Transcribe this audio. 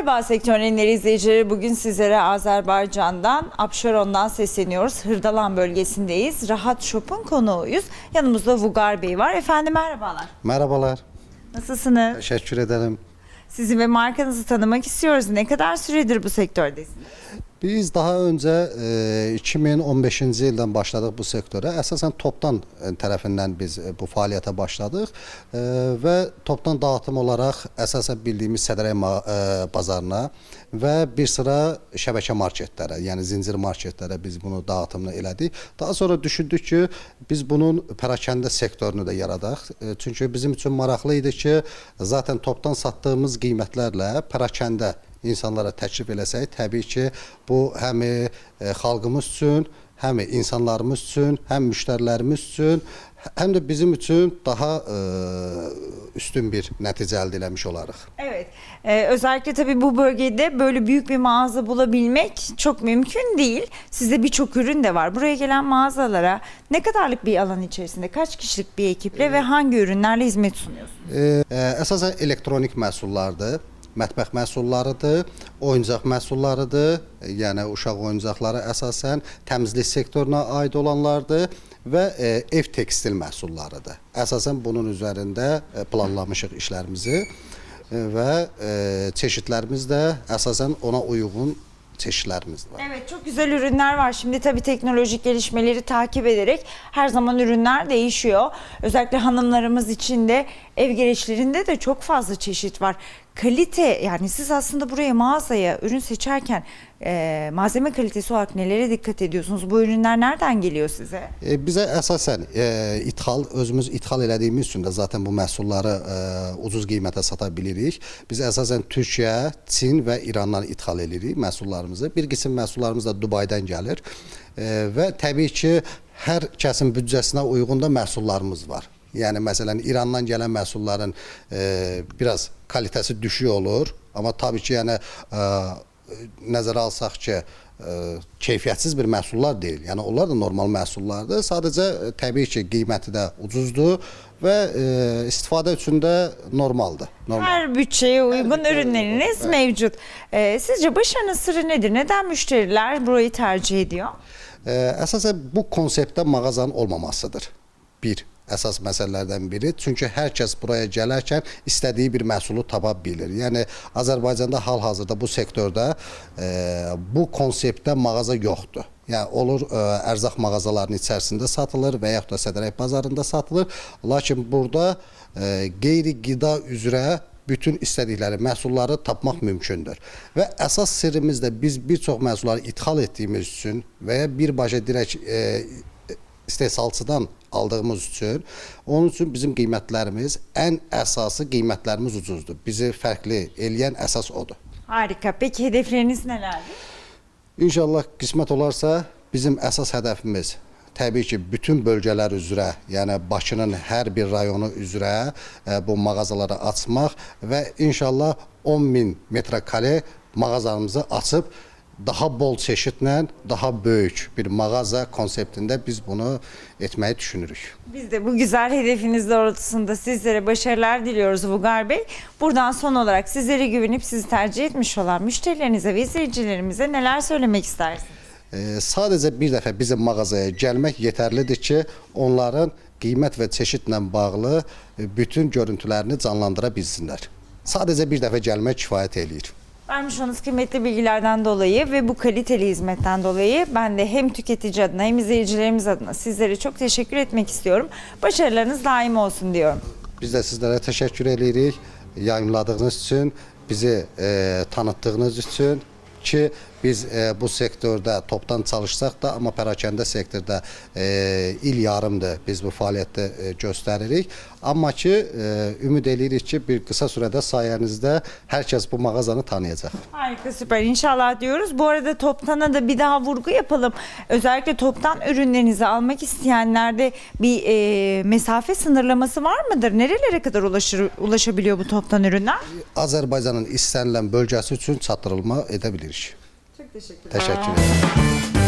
Galiba sektörün izleyicileri bugün sizlere Azerbaycan'dan, Abşeron'dan sesleniyoruz. Hırdalan bölgesindeyiz. Rahat Shop'un konuğuyuz. Yanımızda Vugar Bey var. Efendim merhabalar. Merhabalar. Nasılsınız? Teşekkür ederim. Sizi ve markanızı tanımak istiyoruz. Ne kadar süredir bu sektördesiniz? Biz daha önce e, 2015-ci ildən başladıq bu sektora. Əsasən topdan e, tərəfindən biz e, bu fəaliyyətə başladıq e, və topdan dağıtım olaraq əsasən bildiyimiz e, bazarına və bir sıra şəbəkə marketlərə, yəni zincir marketlərə biz bunu dağıtımını elədik. Daha sonra düşündük ki, biz bunun pərakəndə sektorunu da yaradaq. E, Çünki bizim üçün maraqlı idi ki, zaten topdan satdığımız qiymətlərlə pərakəndə insanlara təklif eləsək, təbii ki, bu həm e, xalqımız üçün, həm insanlarımız üçün, həm müştərilərimiz üçün, həm də bizim üçün daha e, üstün bir nəticə əldə eləmiş olarıq. Evet. Ee, özellikle tabii bu bölgede böyle büyük bir mağaza bulabilmek çok mümkün değil. Sizde birçok ürün de var. Buraya gelen mağazalara ne kadarlık bir alan içerisinde, kaç kişilik bir ekiple ve hangi ürünlerle hizmet sunuyorsunuz? E, e, əsasən elektronik məhsullardır. Mətbəx məhsullarıdır, oyuncaq məhsullarıdır. Yəni uşaq oyuncaqları əsasən təmizlik sektoruna aid olanlardır və e, ev tekstil məhsullarıdır. Əsasən bunun üzərində e, planlamışıq işlərimizi e, və çeşidlərimiz də əsasən ona uyğun çeşidlərimiz var. Evet çok güzel ürünler var. Şimdi tabii teknolojik gelişmeleri takip ederek her zaman ürünler değişiyor. Özellikle hanımlarımız için de ev gereçlerinde de çok fazla çeşit var. Kalite yani siz aslında buraya mağazaya ürün seçerken e, malzeme kalitesi olarak nelere dikkat ediyorsunuz? Bu ürünler nereden geliyor size? E, bizə əsasən e, ithal özümüz ithal elədiyimiz üçün də zaten bu məhsulları e, ucuz qiymətə sata bilirik. Biz əsasən Türkiyə, Çin və İrandan ithal edirik məhsullarımızı. Bir qism məhsullarımız da Dubaydan gəlir. E, və təbii ki, hər kəsin büdcəsinə uyğun da məhsullarımız var. Yəni məsələn İrandan gələn məhsulların e, biraz kalitəsi düşük olur, amma tabii ki, yəni e, nəzərə alsaq ki, ə, keyfiyyətsiz bir məhsullar deyil. Yəni onlar da normal məhsullardır. Sadəcə ə, təbii ki, qiyməti də ucuzdur və ə, istifadə üçün də normaldır. Normal. Her bütçeye uygun bütçeye ürünleriniz uygun, mevcut. E, sizce başarının sırrı nedir? Neden müşteriler burayı tercih ediyor? Ə, Əsasən bu konseptdə mağazanın olmamasıdır. Bir əsas məsələlərdən biri. Çünki hər kəs buraya gələrkən istədiyi bir məhsulu tapa bilir. Yəni Azərbaycanda hal-hazırda bu sektorda e, bu konseptdə mağaza yoxdur. Yəni olur ə, ərzaq mağazalarının içərisində satılır və yaxud da Sədrək bazarında satılır. Lakin burada ə, qeyri-qida üzrə bütün istədikləri məhsulları tapmaq mümkündür. Və əsas sirrimiz biz bir çox məhsulları ithal etdiyimiz üçün və ya birbaşa direkt e, istehsalçıdan aldığımız üçün onun üçün bizim qiymətlərimiz ən əsası qiymətlərimiz ucuzdur. Bizi fərqli eləyən əsas odur. Harika. Peki hedefleriniz nelerdir? İnşallah qismət olarsa bizim əsas hədəfimiz təbii ki, bütün bölgələr üzrə, yəni Bakının hər bir rayonu üzrə e, bu mağazaları açmaq və inşallah 10 min metrekare mağazamızı açıb daha bol çeşidlə, daha böyük bir mağaza konseptində biz bunu etməyi düşünürük. Biz de bu güzel hedefiniz doğrultusunda sizlere başarılar diliyoruz Vugar Bey. Buradan son olarak sizlere güvenip sizi tercih etmiş olan müşterilerinize ve izleyicilerimize neler söylemek istersiniz? E, sadəcə bir dəfə bizim mağazaya gəlmək yetərlidir ki, onların qiymət və çeşidlə bağlı e, bütün görüntülərini canlandıra bilsinlər. Sadəcə bir dəfə gəlmək kifayət eləyir. Vermiş olduğunuz kıymetli bilgilerden dolayı ve bu kaliteli hizmetten dolayı ben de hem tüketici adına hem izleyicilerimiz adına sizlere çok teşekkür etmek istiyorum. Başarılarınız daim olsun diyorum. Biz də sizlərə təşəkkür edirik yayımladığınız üçün, bizi e, tanıtdığınız üçün ki biz e, bu sektorda topdan çalışsaq da amma pərakəndə sektorda e, il yarımdır biz bu fəaliyyətdə e, göstəririk. Amma ki e, ümid edirik ki bir qısa sürədə sayənizdə hər kəs bu mağazanı tanıyacaq. Harika süper inşallah diyoruz. Bu arada toptana da bir daha vurgu yapalım. Özellikle toptan ürünlerinizi almak isteyenlerde bir e, mesafe sınırlaması var mıdır? Nerelere kadar ulaşır, ulaşabiliyor bu toptan ürünler? Azərbaycanın istənilən bölgəsi üçün çatdırılma edə bilirik. Çok teşekkür Təşəkkür edirəm.